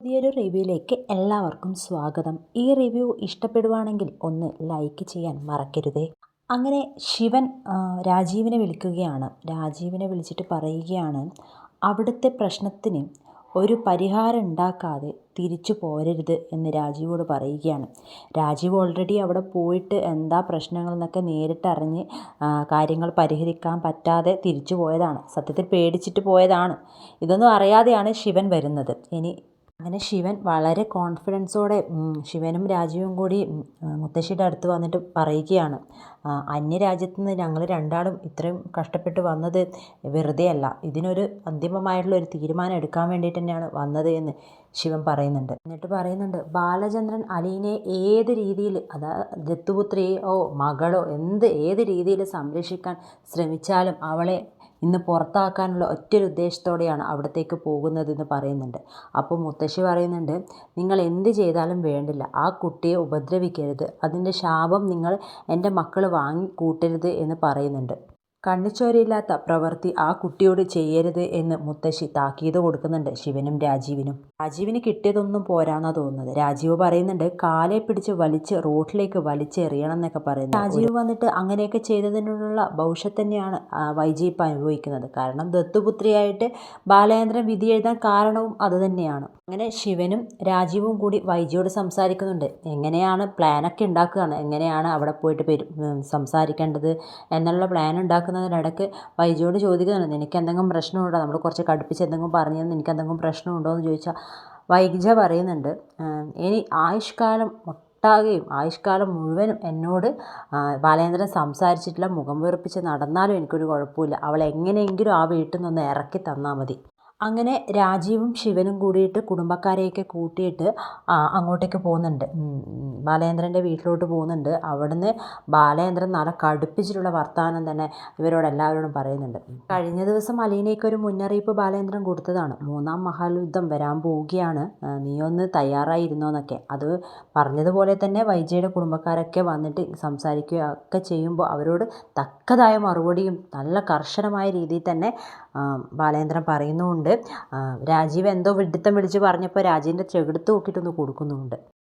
പുതിയൊരു റിവ്യൂയിലേക്ക് എല്ലാവർക്കും സ്വാഗതം. ഈ റിവ്യൂ ഇഷ്ടപ്പെടുവാണെങ്കിൽ ഒന്ന് ലൈക്ക് ചെയ്യാൻ മറക്കരുതേ. അങ്ങനെ ശിവൻ രാജീവിനെ വിളിക്കുകയാണ്. രാജീവിനെ വിളിച്ചിട്ട് പറയുകയാണ് അവിടുത്തെ പ്രശ്നത്തിന് ഒരു പരിഹാരം ഉണ്ടാക്കാതെ തിരിച്ചു പോരരുത് എന്ന് രാജീവോട് പറയുകയാണ്. രാജീവ് ഓൾറെഡി അവിടെ പോയിട്ട് എന്താ പ്രശ്നങ്ങളെന്നൊക്കെ നേരിട്ടറിഞ്ഞ് കാര്യങ്ങൾ പരിഹരിക്കാൻ പറ്റാതെ തിരിച്ചു പോയതാണ്. സത്യത്തിൽ പേടിച്ചിട്ട് പോയതാണ്. ഇതൊന്നും അറിയാതെയാണ് ശിവൻ വരുന്നത്. ഇനി അങ്ങനെ ശിവൻ വളരെ കോൺഫിഡൻസോടെ ശിവനും രാജീവും കൂടി മുത്തശ്ശിയുടെ അടുത്ത് വന്നിട്ട് പറയുകയാണ്. അന്യരാജ്യത്തു നിന്ന് ഞങ്ങൾ രണ്ടാളും ഇത്രയും കഷ്ടപ്പെട്ട് വന്നത് വെറുതെയല്ല ഇതിനൊരു അന്തിമമായിട്ടുള്ള ഒരു തീരുമാനം എടുക്കാൻ വേണ്ടിയിട്ട് തന്നെയാണ് വന്നത് എന്ന് ശിവൻ പറയുന്നുണ്ട്. എന്നിട്ട് പറയുന്നുണ്ട് ബാലചന്ദ്രൻ അലീനെ ഏത് രീതിയിൽ അതാ ദത്തുപുത്രിയോ മകളോ എന്ത് ഏത് രീതിയിൽ സംരക്ഷിക്കാൻ ശ്രമിച്ചാലും അവളെ ഇന്ന് പുറത്താക്കാനുള്ള ഒറ്റൊരു ഉദ്ദേശത്തോടെയാണ് അവിടത്തേക്ക് പോകുന്നതെന്ന് പറയുന്നുണ്ട്. അപ്പോൾ മുത്തശ്ശി പറയുന്നുണ്ട് നിങ്ങൾ എന്ത് ചെയ്താലും വേണ്ടില്ല. ആ കുട്ടിയെ ഉപദ്രവിക്കരുത്. അതിന്റെ ശാപം നിങ്ങൾ എന്റെ മക്കൾ വാങ്ങി കൂട്ടരുത് എന്ന് പറയുന്നുണ്ട്. കണ്ണിച്ചോരയില്ലാത്ത പ്രവൃത്തി ആ കുട്ടിയോട് ചെയ്യരുത് എന്ന് മുത്തശ്ശി താക്കീത് കൊടുക്കുന്നുണ്ട് ശിവനും രാജീവിനും. രാജീവിന് കിട്ടിയതൊന്നും പോരാന്നാ തോന്നുന്നത്. രാജീവ് പറയുന്നുണ്ട് കാലെ പിടിച്ച് വലിച്ച് റോട്ടിലേക്ക് വലിച്ചെറിയണം എന്നൊക്കെ പറയുന്നു. രാജീവ് വന്നിട്ട് അങ്ങനെയൊക്കെ ചെയ്തതിനുള്ള ഭവിഷ്യത്ത് തന്നെയാണ് വൈജി ഇപ്പം അനുഭവിക്കുന്നത്. കാരണം ദത്തുപുത്രിയായിട്ട് ബാലചന്ദ്രൻ വിധി എഴുതാൻ കാരണവും അത് തന്നെയാണ്. അങ്ങനെ ശിവനും രാജീവും കൂടി വൈജിയോട് സംസാരിക്കുന്നുണ്ട്. എങ്ങനെയാണ് പ്ലാനൊക്കെ ഉണ്ടാക്കുകയാണ്? എങ്ങനെയാണ് അവിടെ പോയിട്ട് സംസാരിക്കേണ്ടത്? എന്നുള്ള പ്ലാൻ ഉണ്ടാക്കുന്നതിനിടയ്ക്ക് വൈജിയോട് ചോദിക്കുന്നുണ്ട് നിനക്ക് എന്തെങ്കിലും പ്രശ്നമുണ്ടോ? നമ്മൾ കുറച്ച് കടുപ്പിച്ച് എന്തെങ്കിലും പറഞ്ഞു നിനക്ക് എന്തെങ്കിലും പ്രശ്നമുണ്ടോ? എന്ന് ചോദിച്ചാൽ വൈജ പറയുന്നുണ്ട് ഇനി ആയുഷ്കാലം ഒട്ടാകെയും ആയുഷ്കാലം മുഴുവനും എന്നോട് ബാലേന്ദ്രൻ സംസാരിച്ചിട്ടില്ല മുഖം വെറുപ്പിച്ച് നടന്നാലും എനിക്കൊരു കുഴപ്പമില്ല. അവൾ എങ്ങനെയെങ്കിലും ആ വീട്ടിൽ നിന്ന് ഇറക്കി തന്നാൽ മതി. അങ്ങനെ രാജീവും ശിവനും കൂടിയിട്ട് കുടുംബക്കാരെയൊക്കെ കൂട്ടിയിട്ട് അങ്ങോട്ടേക്ക് പോകുന്നുണ്ട്. ബാലേന്ദ്രന്റെ വീട്ടിലോട്ട് പോകുന്നുണ്ട്. അവിടുന്ന് ബാലേന്ദ്രൻ നല്ല കടുപ്പിച്ചിട്ടുള്ള വർത്തമാനം തന്നെ ഇവരോട് എല്ലാവരോടും പറയുന്നുണ്ട്. കഴിഞ്ഞ ദിവസം അലീനയ്ക്ക് ഒരു മുന്നറിയിപ്പ് ബാലേന്ദ്രൻ കൊടുത്തതാണ്. മൂന്നാം മഹായുദ്ധം വരാൻ പോവുകയാണ്. നീ ഒന്ന് തയ്യാറായിരുന്നോന്നൊക്കെ. അത് പറഞ്ഞതുപോലെ തന്നെ വൈജയുടെ കുടുംബക്കാരൊക്കെ വന്നിട്ട് സംസാരിക്കുകയൊക്കെ ചെയ്യുമ്പോൾ അവരോട് തക്കതായ മറുപടിയും നല്ല കർശനമായ രീതിയിൽ തന്നെ ബാലേന്ദ്രൻ പറയുന്നുമുണ്ട്. രാജീവ് എന്തോ വിഡിത്തം വിളിച്ച് പറഞ്ഞപ്പോൾ രാജീവിന്റെ ചെകിടുത്ത് നോക്കിയിട്ടൊന്ന് കൊടുക്കുന്നുമുണ്ട്